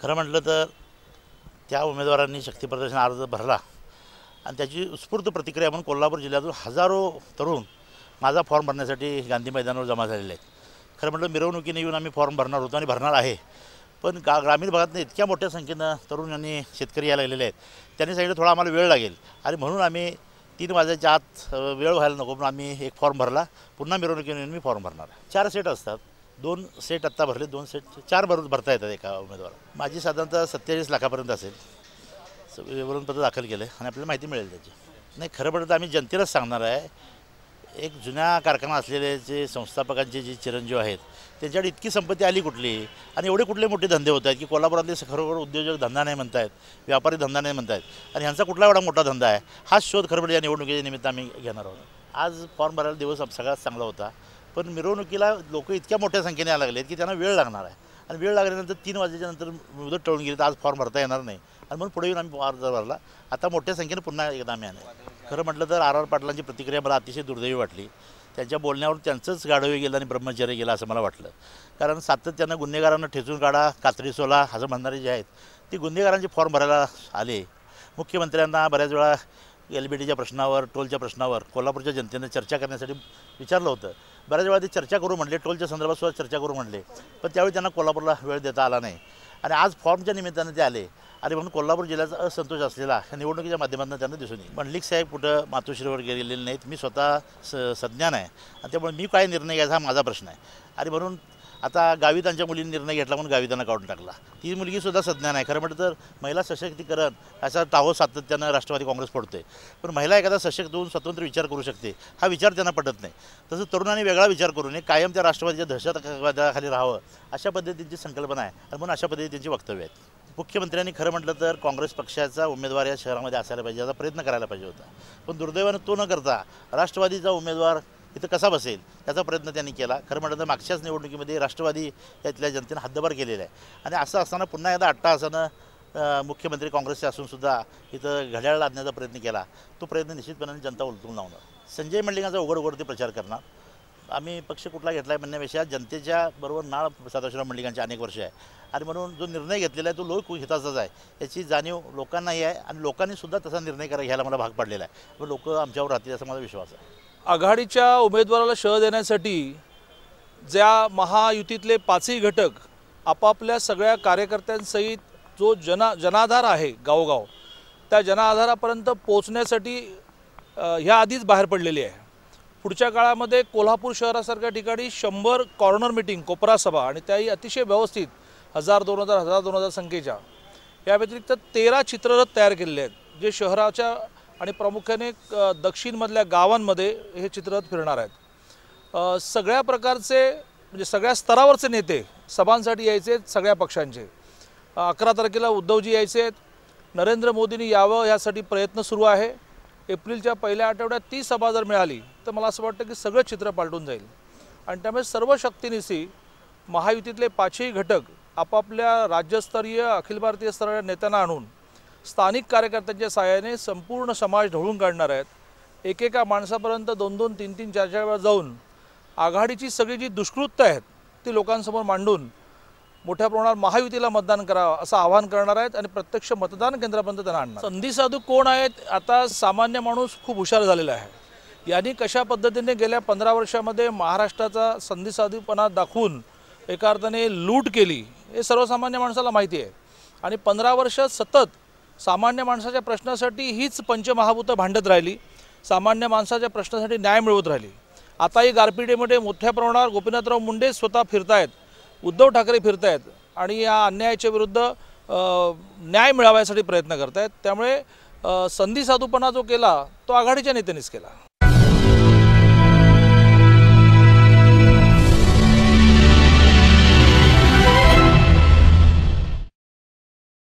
खरं म्हटलं तर त्या उमेदवारांनी शक्तीप्रदर्शन अर्ज भरला. आणि त्याची उत्स्फूर्त प्रतिक्रिया म्हणून कोल्हापूर जिल्ह्यातून हजारो तरुण माझा फॉर्म भरण्यासाठी गांधी मैदानावर जमा झालेले आहेत. खरं म्हटलं मिरवणुकीने येऊन आम्ही फॉर्म भरणार होतो आणि भरणार आहे. पण गा ग्रामीण भागातनं इतक्या मोठ्या संख्येनं तरुण आणि शेतकरी यायला लागलेले आहेत. त्यांनी सांगितलं थोडा आम्हाला वेळ लागेल. आणि म्हणून आम्ही तीन वाजायच्या आत वेळ व्हायला नको म्हणून आम्ही एक फॉर्म भरला. पुन्हा मिरवणुकीने येऊन मी फॉर्म भरणार चार सेट असतात. दोन सेट आत्ता भरले दोन सेट चार भर भरता येतात एका उमेदवार. माझी साधारणतः सत्तेचाळीस लाखापर्यंत असेल. विवरणपत्र दाखल केलं आहे आणि आपल्याला माहिती मिळेल त्याची. नाही खरं म्हटलं तर आम्ही जनतेलाच सांगणार आहे एक जुन्या कारखाना असलेले जे संस्थापकांचे जे चिरंजीव आहेत त्यांच्याकडे इतकी संपत्ती आली कुठली? आणि एवढे कुठले मोठे धंदे होत आहेत की कोल्हापुरातले खरोखर उद्योजक धंदा नाही म्हणतायत व्यापारी धंदा नाही म्हणतायत आणि ह्यांचा कुठला एवढा मोठा धंदा आहे? हाच शोध खरं म्हणजे या निवडणुकीच्या निमित्त आम्ही घेणार आहोत. आज फॉर्म भरायला दिवस सगळ्यात चांगला होता. पण मिरवणुकीला लोक इतक्या मोठ्या संख्येने यायला आहेत की त्यांना वेळ लागणार आहे. आणि वेळ लागल्यानंतर तीन वाजेच्या नंतर मुदत टळून गेली तर आज फॉर्म भरता येणार नाही. आणि म्हणून पुढे येऊन आम्ही अर्ज भरला आता मोठ्या संख्येने पुन्हा एकदा आम्ही आले खरं म्हटलं तर आर आर पाटलांची प्रतिक्रिया मला अतिशय दुर्दैवी वाटली. त्यांच्या बोलण्यावर त्यांचंच गाढवे गेलं आणि ब्रह्मचर्य गेलं असं मला वाटलं. कारण सातत्यानं गुन्हेगारांना ठेचून काढा कात्री सोला असं म्हणणारे जे आहेत ते गुन्हेगारांचे फॉर्म भरायला आले. मुख्यमंत्र्यांना बऱ्याच वेळा एल बी डीच्या प्रश्नावर टोलच्या प्रश्नावर कोल्हापूरच्या जनतेनं चर्चा करण्यासाठी विचारलं होतं. बऱ्याच वेळा ते चर्चा करू म्हणले टोलच्या संदर्भात सुद्धा चर्चा करू म्हणले. पण त्यावेळी त्यांना कोल्हापूरला वेळ देता आला नाही. आणि आज फॉर्मच्या निमित्तानं ते आले. आणि म्हणून कोल्हापूर जिल्ह्याचा असंतोष असलेला निवडणुकीच्या माध्यमातून त्यांना दिसून येईल. मंडलिक साहेब कुठं मातोश्रीवर गेलेले नाहीत. मी स्वतः स संज्ञान आहे. आणि त्यामुळे मी काय निर्णय घ्यायचा हा माझा प्रश्न आहे. आणि म्हणून आता गावी त्यांच्या मुलींनी निर्णय घेतला म्हणून गावी त्यांना काढून टाकला. ती मुलगीसुद्धा सज्ञान आहे. खरं म्हटलं तर महिला सशक्तीकरण असा टाहो सातत्यानं राष्ट्रवादी काँग्रेस पडतोय पण महिला एखादा सशक्त होऊन स्वतंत्र विचार करू शकते हा विचार त्यांना पटत नाही. तसं तरुणांनी वेगळा विचार करू नये कायम त्या राष्ट्रवादीच्या दहशतवादाखाली राहावं अशा पद्धतीची संकल्पना आहे आणि म्हणून अशा पद्धतीची त्यांची वक्तव्य आहेत. मुख्यमंत्र्यांनी खरं म्हटलं तर काँग्रेस पक्षाचा उमेदवार या शहरामध्ये असायला पाहिजे याचा प्रयत्न करायला पाहिजे होता. पण दुर्दैवानं तो न करता राष्ट्रवादीचा उमेदवार इथं कसा बसेल याचा प्रयत्न त्यांनी केला. खरं म्हटलं तर मागच्याच निवडणुकीमध्ये राष्ट्रवादी यातल्या जनतेनं हद्दबार केलेला आहे. आणि असं असताना पुन्हा एकदा अट्टाहासानं अं, मुख्यमंत्री काँग्रेसचे असूनसुद्धा इथं घड्याळ लादण्याचा प्रयत्न केला. तो प्रयत्न निश्चितपणाने जनता उलटून लावणार. संजय मंडलिंगाचा उघड उघड ते प्रचार करणार. आम्ही पक्ष कुठला घेतला आहे म्हणण्यापेक्षा जनतेच्या बरोबर नाळ सदाशिवराव मंडलिकांचे अनेक वर्ष आहे. आणि म्हणून जो निर्णय घेतलेला आहे तो लोकहिताचाच आहे. याची जाणीव लोकांनाही आहे आणि लोकांनीसुद्धा तसा निर्णय करा घ्यायला मला भाग पडलेला आहे. व लोक आमच्यावर राहतील असा माझा विश्वास आहे. आघाडीच्या उमेदवाराला शह देण्यासाठी ज्या महायुतीतले पाचही घटक आपापल्या सगळ्या कार्यकर्त्यांसहित जो जना जनाधार आहे गावोगाव त्या जनाधारापर्यंत पोचण्यासाठी ह्या आधीच बाहेर पडलेली आहे. पुढच्या काळामध्ये कोल्हापूर शहरासारख्या ठिकाणी शंभर कॉर्नर मिटिंग कोपरा सभा आणि त्याही अतिशय व्यवस्थित हजार दोन हजार हजार दोन हजार संख्येच्या. या व्यतिरिक्त तेरा चित्ररथ तयार केलेले आहेत जे शहराच्या आणि प्रामुख्याने दक्षिणमधल्या गावांमध्ये हे चित्ररथ फिरणार आहेत. सगळ्या प्रकारचे म्हणजे सगळ्या स्तरावरचे नेते सभांसाठी यायचे आहेत सगळ्या पक्षांचे. अकरा तारखेला उद्धवजी यायचे आहेत. नरेंद्र मोदींनी यावं यासाठी प्रयत्न सुरू आहे. एप्रिलच्या पहिल्या आठवड्यात ती सभा जर मिळाली तर मला असं वाटतं की सगळं चित्र पालटून जाईल. आणि त्यामुळे सर्व शक्तीनिशी महायुतीतले पाचही घटक आपापल्या राज्यस्तरीय अखिल भारतीय स्तरावर नेत्यांना आणून स्थानिक कार्यकर्त्यांच्या साहाय्याने संपूर्ण समाज ढवळून काढणार आहेत. एकेका माणसापर्यंत दोन दोन तीन तीन चार चार वेळा जाऊन आघाडीची सगळी जी दुष्कृत्य आहेत ती लोकांसमोर मांडून मोठ्या प्रमाणात महायुतीला मतदान करावं असं आवाहन करणार आहेत आणि प्रत्यक्ष मतदान केंद्रापर्यंत त्यांना आणणार संधी साधू कोण आहेत? आता सामान्य माणूस खूप हुशार झालेला आहे. यांनी कशा पद्धतीने गेल्या पंधरा वर्षामध्ये महाराष्ट्राचा संधी साधूपणा दाखवून एका अर्थाने लूट केली हे सर्वसामान्य माणसाला माहिती आहे. आणि पंधरा वर्ष सतत सामान्य माणसाच्या प्रश्नासाठी हीच पंचमहाभूतं भांडत राहिली. सामान्य माणसाच्या प्रश्नासाठी न्याय मिळवत राहिली. आताही गारपिटीमध्ये मोठ्या प्रमाणावर गोपीनाथराव मुंडे स्वतः फिरतायत उद्धव ठाकरे फिरतायत आणि या अन्यायाच्या विरुद्ध न्याय मिळवायसाठी प्रयत्न करतायत. त्यामुळे संधी साधूपणा जो केला तो आघाडीच्या नेत्यांनीच केला.